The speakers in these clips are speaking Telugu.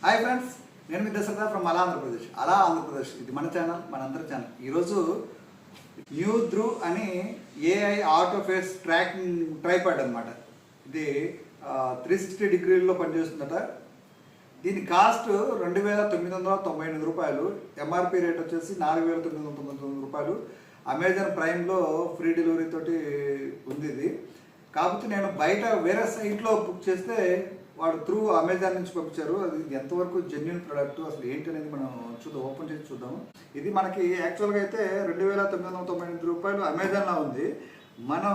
హాయ్ ఫ్రెండ్స్ నేను మీ దశరథ ఫ్రమ్ అలా ఆంధ్రప్రదేశ్ అలా ఆంధ్రప్రదేశ్. ఇది మన ఛానల్ మనందరి ఛానల్ ఈరోజు న్యూ ధ్రువ్ అని AI auto face tracking tripod అనమాట ఇది త్రీ సిక్స్టీ డిగ్రీల్లో పనిచేస్తుందట. దీని కాస్ట్ రెండు వేల తొమ్మిది వందల తొంభై ఎనిమిది రూపాయలు. ఎంఆర్పి రేట్ వచ్చేసి నాలుగు వేల తొమ్మిది వందల తొంభై తొమ్మిది రూపాయలు. అమెజాన్ ప్రైమ్లో ఫ్రీ డెలివరీ తోటి ఉంది ఇది. కాకపోతే నేను బయట వేరే సైట్లో బుక్ చేస్తే వాడు త్రూ అమెజాన్ నుంచి పంపించారు. అది ఎంతవరకు జెన్యున్ ప్రోడక్ట్ అసలు ఏంటి అనేది మనం చూద్దాం ఓపెన్ చేసి చూద్దాం. ఇది మనకి యాక్చువల్గా అయితే రెండు వేల తొమ్మిది వందల తొంభై ఎనిమిది రూపాయలు అమెజాన్లో ఉంది. మనం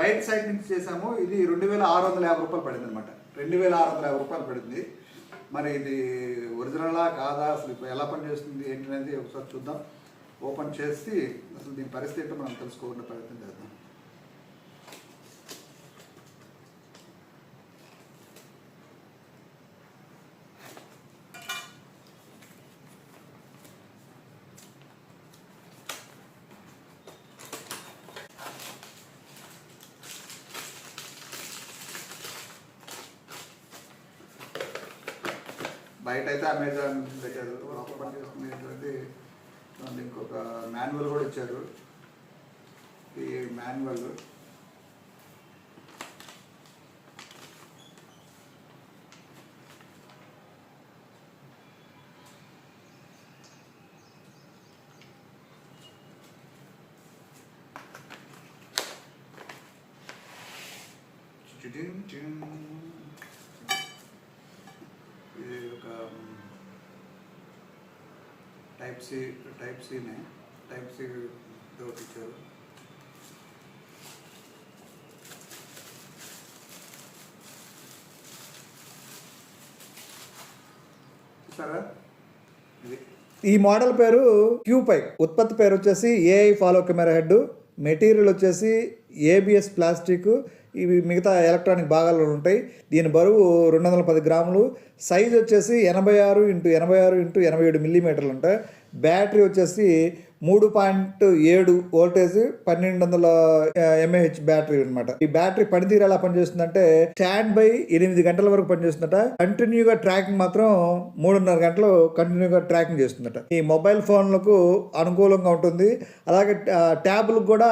బయట సైట్ నుంచి చేసాము. ఇది రెండు వేల ఆరు వందల యాభై రూపాయలు పడింది అనమాట రెండు వేల ఆరు వందల యాభై రూపాయలు పడింది. మరి ఇది ఒరిజినలా కాదా? అసలు ఇప్పుడు ఎలా పనిచేస్తుంది? ఏంటి అనేది ఒకసారి చూద్దాం. ఓపెన్ చేసి అసలు దీని పరిస్థితి మనం తెలుసుకోకుండా ప్రయత్నం చేద్దాం. బయట అయితే అమెజాన్ పెట్టారు. లోపల పనిచేస్తుంది ఏంటంటే ఇంకొక మాన్యువల్ కూడా ఇచ్చారు. ఈ మాన్యువల్. ఇది ఒక టైప్ సి టైప్ సినే టైప్ సి ఒకటి ఇచ్చారు ఇది. ఈ మోడల్ పేరు క్యూ పై ఉత్పత్తి పేరు వచ్చేసి AI follow camera head material వచ్చేసి ఏబిఎస్ ప్లాస్టిక్. ఇవి మిగతా ఎలక్ట్రానిక్ భాగాలు ఉంటాయి. దీని బరువు రెండు వందల పది గ్రాములు. సైజ్ వచ్చేసి ఎనభై ఆరు ఇంటూ ఎనభై ఆరు ఇంటూ ఎనభై ఏడు మిల్లీమీటర్లు ఉంటాయి బ్యాటరీ వచ్చేసి మూడు పాయింట్ ఏడు వోల్టేజ్ పన్నెండు వందల ఎంఏహెచ్ బ్యాటరీ అనమాట ఈ బ్యాటరీ పనితీరు ఎలా పనిచేస్తుందంటే స్టాండ్ బై ఎనిమిది గంటల వరకు పనిచేస్తుందట. కంటిన్యూగా ట్రాకింగ్ మాత్రం మూడున్నర గంటలు కంటిన్యూగా ట్రాకింగ్ చేస్తుందట. ఈ మొబైల్ ఫోన్లకు అనుకూలంగా ఉంటుంది. అలాగే ట్యాబ్లకు కూడా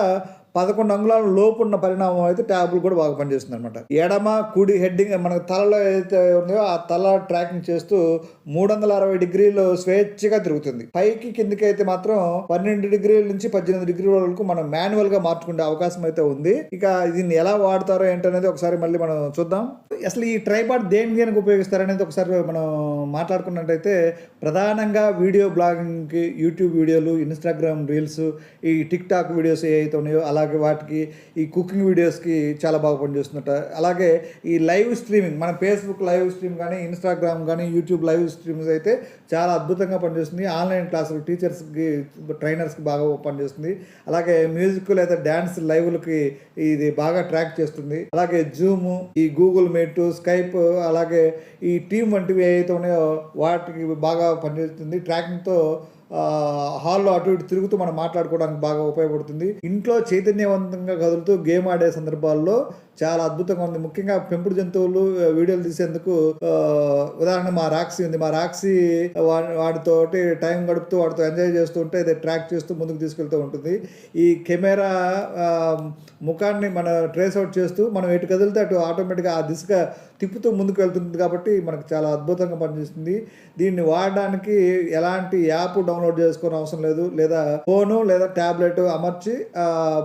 పదకొండు అంగుళాల లోపు ఉన్న పరిణామం అయితే ట్యాబ్లు కూడా బాగా పనిచేస్తుంది అనమాట ఎడమ కుడి హెడ్డింగ్ మనకు తలలో ఏదైతే ఉందో ఆ తల ట్రాకింగ్ చేస్తూ మూడు వందల అరవై డిగ్రీలు స్వేచ్ఛగా తిరుగుతుంది. పైకి కిందికి అయితే మాత్రం పన్నెండు డిగ్రీల నుంచి పద్దెనిమిది డిగ్రీల వరకు మనం మాన్యువల్గా మార్చుకునే అవకాశం అయితే ఉంది. ఇక దీన్ని ఎలా వాడతారో ఏంటనేది ఒకసారి మళ్ళీ మనం చూద్దాం. అసలు ఈ ట్రైపాడ్ దేని దేనికి ఉపయోగిస్తారనేది ఒకసారి మనం మాట్లాడుకున్నట్టయితే ప్రధానంగా వీడియో బ్లాగింగ్కి యూట్యూబ్ వీడియోలు ఇన్స్టాగ్రామ్ రీల్స్ ఈ టిక్ టాక్ వీడియోస్ అయితే ఉన్నాయో అలా అలాగే వాటికి ఈ కుకింగ్ వీడియోస్కి చాలా బాగా పనిచేస్తుందట అలాగే ఈ లైవ్ స్ట్రీమింగ్ మన ఫేస్బుక్ లైవ్ స్ట్రీమ్ కానీ ఇన్స్టాగ్రామ్ కానీ యూట్యూబ్ లైవ్ స్ట్రీమ్స్ అయితే చాలా అద్భుతంగా పనిచేస్తుంది. ఆన్లైన్ క్లాసులు టీచర్స్కి ట్రైనర్స్కి బాగా పనిచేస్తుంది. అలాగే మ్యూజిక్ లేదా డ్యాన్స్ లైవ్లకి ఇది బాగా ట్రాక్ చేస్తుంది. అలాగే జూమ్ ఈ గూగుల్ మీట్ స్కైప్ అలాగే ఈ టీమ్ వంటివి ఏవైతే ఉన్నాయో వాటికి బాగా పనిచేస్తుంది. ట్రాకింగ్తో హాల్లో అటు ఇటు తిరుగుతూ మనం మాట్లాడుకోవడానికి బాగా ఉపయోగపడుతుంది. ఇంట్లో చైతన్యవంతంగా కదులుతూ గేమ్ ఆడే సందర్భాల్లో చాలా అద్భుతంగా ఉంది. ముఖ్యంగా పెంపుడు జంతువులు వీడియోలు తీసేందుకు ఉదాహరణ మా రాక్సీ ఉంది. మా రాక్సీ వా- వాటితోటి టైం గడుపుతూ వాడితో ఎంజాయ్ చేస్తూ ఉంటే అది ట్రాక్ చేస్తూ ముందుకు తీసుకెళ్తూ ఉంటుంది. ఈ కెమెరా ముఖాన్ని మన ట్రేస్ అవుట్ చేస్తూ మనం ఎటు కదిలితే అటు ఆటోమేటిక్గా ఆ దిశగా తిప్పుతూ ముందుకు వెళ్తుంది కాబట్టి మనకు చాలా అద్భుతంగా పనిచేస్తుంది. దీన్ని వాడడానికి ఎలాంటి యాప్ డౌన్లోడ్ చేసుకోని అవసరం లేదు. లేదా ఫోను లేదా ట్యాబ్లెట్ అమర్చి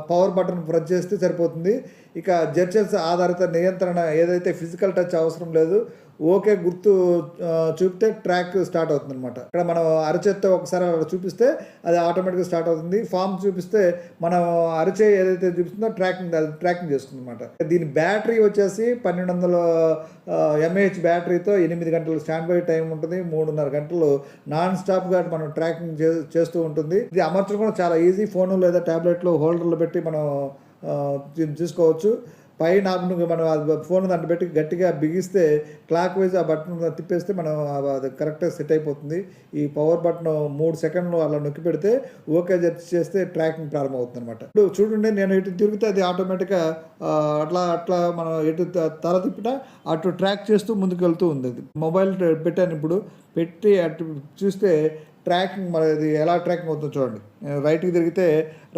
పవర్ బటన్ ప్రెస్ చేస్తే సరిపోతుంది. ఇక జర్చల్స్ ఆధారిత నియంత్రణ ఏదైతే ఫిజికల్ టచ్ అవసరం లేదు ఓకే గుర్తు చూపితే ట్రాక్ స్టార్ట్ అవుతుంది అనమాట ఇక్కడ మనం అరచేత్తో ఒకసారి అలా చూపిస్తే అది ఆటోమేటిక్గా స్టార్ట్ అవుతుంది. ఫామ్ చూపిస్తే మనం అరచే ఏదైతే చూపిస్తుందో ట్రాకింగ్ అది ట్రాకింగ్ చేస్తుంది అనమాట దీని బ్యాటరీ వచ్చేసి పన్నెండు వందల ఎంఏహెచ్ బ్యాటరీతో ఎనిమిది గంటలు స్టాండ్ బై టైం ఉంటుంది. మూడున్నర గంటలు నాన్ స్టాప్గా మనం ట్రాకింగ్ చేస్తూ ఉంటుంది. ఇది అమర్చడం కూడా చాలా ఈజీ ఫోన్ లేదా ట్యాబ్లెట్లో హోల్డర్లో పెట్టి మనం చూసుకోవచ్చు పైన మనం ఫోన్ దాంట్లో పెట్టి గట్టిగా బిగిస్తే క్లాక్ వైజ్ ఆ బటన్ తిప్పేస్తే మనం అది కరెక్ట్గా సెట్ అయిపోతుంది. ఈ పవర్ బటన్ మూడు సెకండ్లు అలా నొక్కి పెడితే ఓకే జర్చ్ చేస్తే ట్రాకింగ్ ప్రారంభమవుతుంది అనమాట ఇప్పుడు చూడండి నేను ఎటు తిరిగితే అది ఆటోమేటిక్గా అట్లా అట్లా మనం ఎటు తల తిప్పినా అటు ట్రాక్ చేస్తూ ముందుకు వెళ్తూ ఉంది. అది మొబైల్ పెట్టాను ఇప్పుడు. పెట్టి అటు చూస్తే ట్రాకింగ్ మరి ఎలా ట్రాకింగ్ అవుతుందో చూడండి. నేను రైట్కి తిరిగితే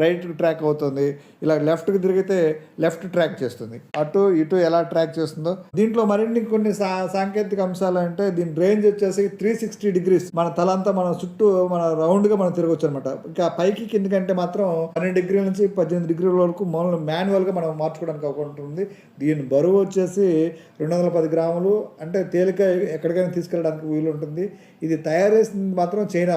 రైట్ ట్రాక్ అవుతుంది ఇలా లెఫ్ట్కి తిరిగితే లెఫ్ట్ ట్రాక్ చేస్తుంది. అటు ఇటు ఎలా ట్రాక్ చేస్తుందో. దీంట్లో మరిన్ని కొన్ని సా సాంకేతిక అంశాలు అంటే దీని రేంజ్ వచ్చేసి త్రీ సిక్స్టీ డిగ్రీస్. మన తలంతా మన చుట్టూ మన రౌండ్గా మనం తిరగచ్చు అనమాట ఇంకా పైకి కిందకంటే మాత్రం పన్నెండు డిగ్రీల నుంచి పద్దెనిమిది డిగ్రీల వరకు మామూలు మాన్యువల్గా మనం మార్చుకోవడానికి అవకాశం ఉంటుంది దీని బరువు వచ్చేసి రెండు వందల పది గ్రాములు. అంటే తేలిక ఎక్కడికైనా తీసుకెళ్ళడానికి వీలు ఉంటుంది ఇది తయారు చేసింది మాత్రం China.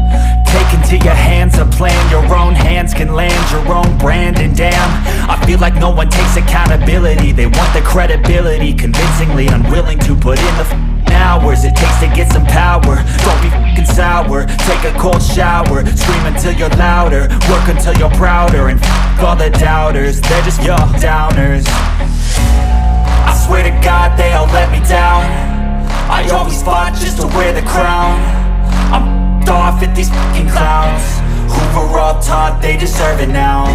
Take into your hands a plan. Your own hands can land your own brand. And damn, I feel like no one takes accountability. They want the credibility Convincingly unwilling to put in the hours It takes to get some power. Don't be f***ing sour. Take a cold shower. Scream until you're louder. Work until you're prouder. And f*** all the doubters. They're just your downers. I swear to God they all let me down. I always fought just to wear the crown. I'm at these fucking clowns. Were all taught they deserve it now